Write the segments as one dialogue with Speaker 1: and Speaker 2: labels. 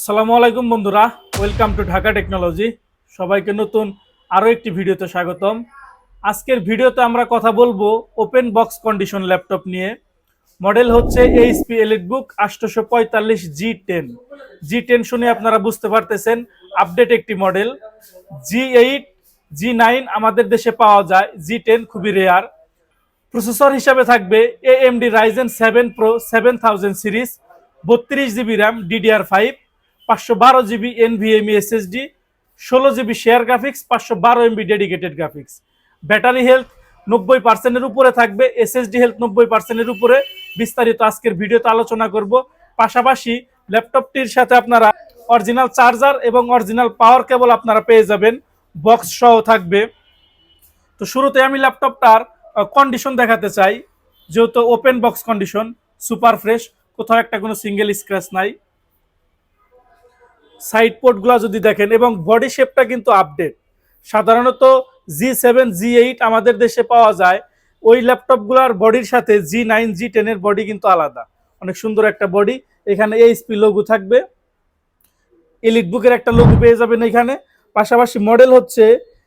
Speaker 1: আসসালামু আলাইকুম বন্ধুরা ওয়েলকাম টু ঢাকা টেকনোলজি সবাইকে নতুন আরও একটি ভিডিওতে স্বাগতম। আজকের ভিডিওতে আমরা কথা বলব ওপেন বক্স কন্ডিশন ল্যাপটপ নিয়ে। মডেল হচ্ছে এইচপি এলিট বুক আটশোশো পঁয়তাল্লিশ জি টেন জি টেন শুনে আপনারা বুঝতে পারতেছেন আপডেট একটি model G eight G nine আমাদের দেশে পাওয়া যায় জি টেন খুবই রেয়ার প্রসেসর হিসাবে থাকবে AMD Ryzen seven pro seven thousand series বত্রিশ জিবি র্যাম ডিডিআর ফাইভ পাঁচশো বারো জিবি এনভিএমই এসএসডি, ষোলো জিবি শেয়ার গ্রাফিক্স পাঁচশো বারো MB dedicated graphics battery health নব্বই পার্সেন্টের উপরে থাকবে, এসএসডি হেলথ নব্বই পার্সেন্টের উপরে। বিস্তারিত আজকের ভিডিওতে আলোচনা করব। পাশাপাশি ল্যাপটপটির সাথে আপনারা অরিজিনাল চার্জার এবং অরিজিনাল পাওয়ার কেবল আপনারা পেয়ে যাবেন। বক্স সহ থাকবে। তো শুরুতে আমি ল্যাপটপটার কন্ডিশন দেখাতে চাই। যেহেতু open box condition super fresh কোথাও একটা কোনো সিঙ্গেল স্ক্র্যাচ নাই। সাইড পোর্টগুলো যদি দেখেন, এবং বডি শেপটা কিন্তু আপডেট সাধারণত জি সেভেন জি এইট আমাদের দেশে পাওয়া যায়। ওই ল্যাপটপগুলোর বডির সাথে জি নাইন জি টেনের বডি কিন্তু আলাদা। অনেক সুন্দর একটা বডি। এখানে এইচপি লোগো থাকবে। এলিট বুকের একটা লোগো পেয়ে যাবেন এখানে। পাশাপাশি মডেল হচ্ছে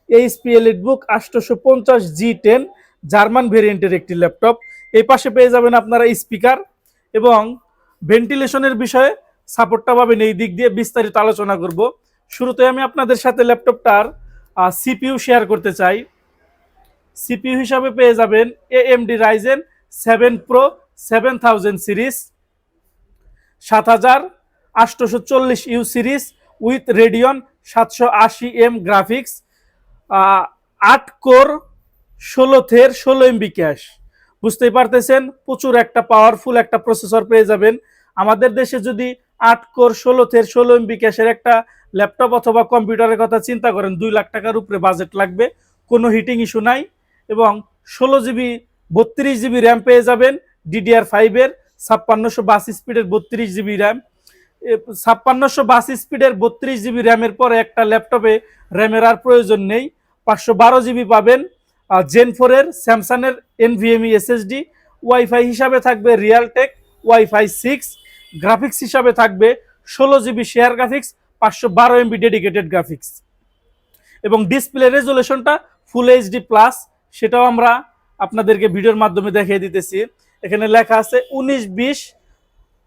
Speaker 1: এইচপি এলিট বুক আটশোশো পঞ্চাশ জি টেন জার্মান ভেরিয়েন্টের একটি ল্যাপটপ। এই পাশে পেয়ে যাবেন আপনারা স্পিকার এবং ভেন্টিলেশনের বিষয়ে সাপোর্টটা পাবেন, এই দিক দিয়ে বিস্তারিত আলোচনা করব। শুরুতে আমি আপনাদের সাথে ল্যাপটপটার সিপিইউ শেয়ার করতে চাই। সিপিইউ হিসাবে পেয়ে যাবেন AMD Ryzen seven pro seven thousand series সাত হাজার আটশোশো চল্লিশ ইউ সিরিজ উইথ রেডিয়ন সাতশো আশি এম গ্রাফিক্স আট কোর ষোলো থের ষোলো এমবি ক্যাশ বুঝতেই পারতেছেন, প্রচুর একটা পাওয়ারফুল একটা প্রসেসর পেয়ে যাবেন। আমাদের দেশে যদি আট কোর ষোলো থের ষোলো এমবি ক্যাশের একটা ল্যাপটপ অথবা কম্পিউটারের কথা চিন্তা করেন, দুই লাখ টাকার উপরে বাজেট লাগবে, কোনো হিটিং ইস্যু নাই এবং ষোলো জিবি বত্রিশ জিবি র্যাম পেয়ে যাবেন ডিডিআর ফাইভের ছাপ্পান্নশো বাস স্পিডের বত্রিশ জিবি র্যাম ছাপ্পান্নশো বাস স্পিডের বত্রিশ জিবি র্যামের পরে একটা ল্যাপটপে র্যামের আর প্রয়োজন নেই। পাঁচশো বারো জিবি পাবেন জেন ফোরের স্যামসাংয়ের এনভিএমই এসএসডি ওয়াইফাই হিসাবে থাকবে রিয়ালটেক ওয়াইফাই সিক্স গ্রাফিক্স হিসাবে থাকবে ষোলো জিবি শেয়ার গ্রাফিক্স পাঁচশো বারো এমবি ডেডিকেটেড গ্রাফিক্স এবং ডিসপ্লে রেজুলেশনটা ফুল এইচডি প্লাস সেটাও আমরা আপনাদেরকে ভিডিওর মাধ্যমে দেখিয়ে দিতেছি। এখানে লেখা আছে উনিশ বিশ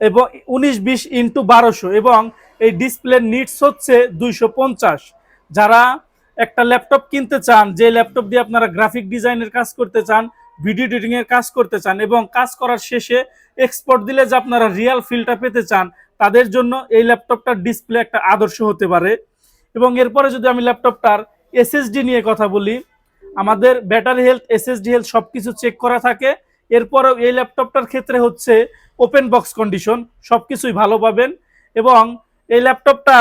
Speaker 1: এবং উনিশ বিশ ইন্টু বারোশো এবং এই ডিসপ্লে নিটস হচ্ছে দুইশো পঞ্চাশ। যারা একটা ল্যাপটপ কিনতে চান, যে ল্যাপটপ দিয়ে আপনারা গ্রাফিক ডিজাইনের কাজ করতে চান ভিডিও এডিটিং এর কাজ করতে চান এবং কাজ করার শেষে এক্সপোর্ট দিলে যে আপনারা রিয়াল ফিলটা পেতে চান, তাদের জন্য এই ল্যাপটপটার ডিসপ্লে একটা আদর্শ হতে পারে। এবং এরপরে যদি আমি ল্যাপটপটার এসএসডি নিয়ে কথা বলি, আমাদের ব্যাটারি হেলথ এসএসডি হেলথ সব কিছু চেক করা থাকে। এরপরেও এই ল্যাপটপটার ক্ষেত্রে হচ্ছে ওপেন বক্স কন্ডিশন সব কিছুই ভালো পাবেন। এবং এই ল্যাপটপটা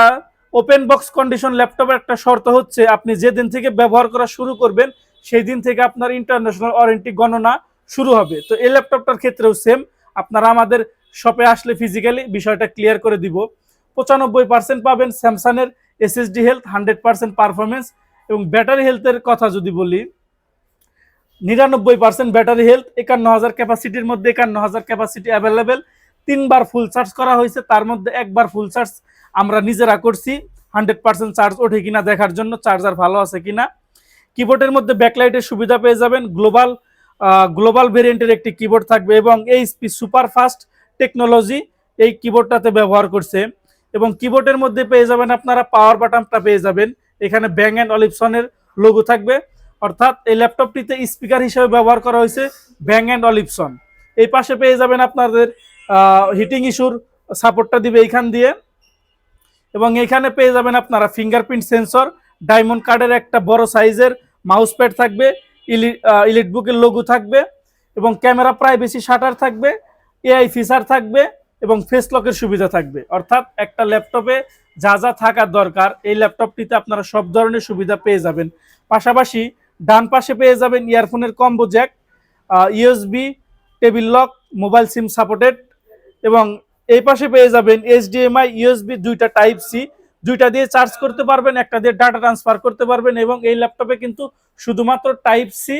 Speaker 1: ওপেন বক্স কন্ডিশন ল্যাপটপের একটা শর্ত হচ্ছে, আপনি যেদিন থেকে ব্যবহার করা শুরু করবেন সেই দিন থেকে আপনার ইন্টারন্যাশনাল ওয়ারেন্টি গণনা শুরু হবে। তো এই ল্যাপটপটার ক্ষেত্রেও সেম আপনারা আমাদের শপে আসলে ফিজিক্যালি বিষয়টা ক্লিয়ার করে দিব। পঁচানব্বই পার্সেন্ট পাবেন স্যামসাংয়ের SSD health hundred percent performance এবং ব্যাটারি হেলথের কথা যদি বলি, নিরানব্বই পার্সেন্ট ব্যাটারি হেলথ একান্ন হাজার ক্যাপাসিটির মধ্যে একান্ন হাজার ক্যাপাসিটি অ্যাভেলেবেল তিনবার ফুল চার্জ করা হয়েছে, তার মধ্যে একবার ফুল চার্জ আমরা নিজেরা করছি। হান্ড্রেড পার্সেন্ট চার্জ ওঠে কিনা দেখার জন্য চার্জার ভালো আছে কিনা কিবোর্ডের মধ্যে ব্যাকলাইটের সুবিধা পেয়ে যাবেন। গ্লোবাল গ্লোবাল ভেরিয়েন্টের একটি কিবোর্ড থাকবে এবং এইচপি সুপার ফাস্ট টেকনোলজি এই কিবোর্ডটাতে ব্যবহার করছে। এবং কিবোর্ডের মধ্যে পেয়ে যাবেন আপনারা পাওয়ার বাটনটা পেয়ে যাবেন। এখানে ব্যাং অ্যান্ড অলিপসনের লোগো থাকবে। অর্থাৎ এই ল্যাপটপটিতে স্পিকার হিসেবে ব্যবহার করা হয়েছে ব্যাং অ্যান্ড অলিপসন এই পাশে পেয়ে যাবেন আপনাদের হিটিং ইস্যুর সাপোর্টটা দিবে এইখান দিয়ে। এবং এখানে পেয়ে যাবেন আপনারা ফিঙ্গারপ্রিন্ট সেন্সর ডায়মন্ড কার্ডের একটা বড় সাইজের মাউস প্যাড থাকবে ইলিট বুকের লোগো থাকবে এবং ক্যামেরা প্রাইভেসি শাটার থাকবে, এআই ফিচার থাকবে এবং ফেস লকের সুবিধা থাকবে। অর্থাৎ একটা ল্যাপটপে যা যা থাকার দরকার, এই ল্যাপটপটিতে আপনারা সব ধরনের সুবিধা পেয়ে যাবেন। পাশাপাশি ডান পাশে পেয়ে যাবেন ইয়ারফোনের combo jack USB table lock, mobile SIM supported এবং এই পাশে পেয়ে যাবেন এইচডিএমআই ইউএসবি দুইটা টাইপ সি দুইটা দিয়ে চার্জ করতে পারবেন, একটা দিয়ে ডাটা ট্রান্সফার করতে পারবেন এবং এই ল্যাপটপে কিন্তু শুধুমাত্র type C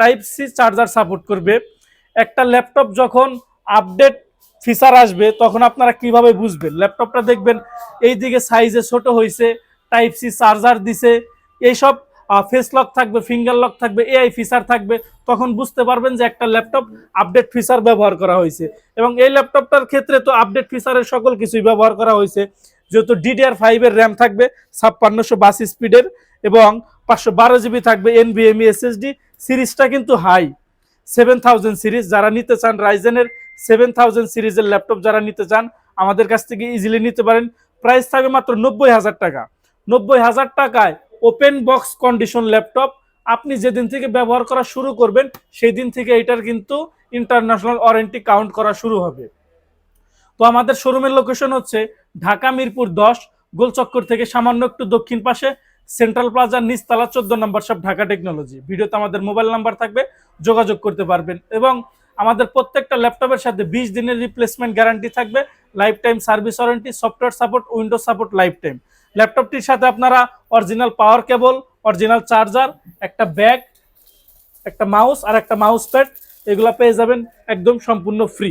Speaker 1: type C charger support করবে। একটা ল্যাপটপ যখন আপডেট ফিচার আসবে, তখন আপনারা কীভাবে বুঝবেন? ল্যাপটপটা দেখবেন এই দিকে সাইজে ছোট হয়েছে টাইপ সি চার্জার দিছে, এইসব ফেস লক থাকবে ফিঙ্গার লক থাকবে এআই ফিচার থাকবে, তখন বুঝতে পারবেন যে একটা ল্যাপটপ আপডেট ফিচার ব্যবহার করা হয়েছে এবং এই ল্যাপটপটার ক্ষেত্রে তো আপডেট ফিচারের সকল কিছুই ব্যবহার করা হয়েছে যেহেতু ডিডিআর ফাইভের র্যাম থাকবে, ছাপ্পান্নশো বাস স্পিডের এবং পাঁচশো বারো জিবি থাকবে এনভিএমই এসএসডি সিরিজটা কিন্তু হাই সেভেন থাউজেন্ড সিরিজ, যারা নিতে চান রাইজেনের সেভেন থাউজেন্ড সিরিজের ল্যাপটপ যারা নিতে চান, আমাদের কাছ থেকে ইজিলি নিতে পারেন। প্রাইস থাকবে মাত্র নব্বই হাজার টাকা। নব্বই হাজার টাকায় ওপেন বক্স কন্ডিশন ল্যাপটপ আপনি যেদিন থেকে ব্যবহার করা শুরু করবেন সেই দিন থেকে এটার কিন্তু ইন্টারন্যাশনাল ওয়ারেন্টি কাউন্ট করা শুরু হবে। তো আমাদের শোরুমের লোকেশন হচ্ছে ঢাকা মিরপুর দশ, গোলচক্কর থেকে সামান্য একটু দক্ষিণ পাশে সেন্ট্রাল প্লাজার নিচতলা, চোদ্দ নম্বর সব ঢাকা টেকনোলজি ভিডিওতে আমাদের মোবাইল নাম্বার থাকবে, যোগাযোগ করতে পারবেন। এবং আমাদের প্রত্যেকটা ল্যাপটপের সাথে বিশ দিনের রিপ্লেসমেন্ট গ্যারান্টি থাকবে lifetime service warranty software support Windows support lifetime ল্যাপটপটির সাথে আপনারা original power cable original charger একটা ব্যাগ একটা মাউস আর একটা মাউস প্যাড এগুলো পেয়ে যাবেন একদম সম্পূর্ণ ফ্রি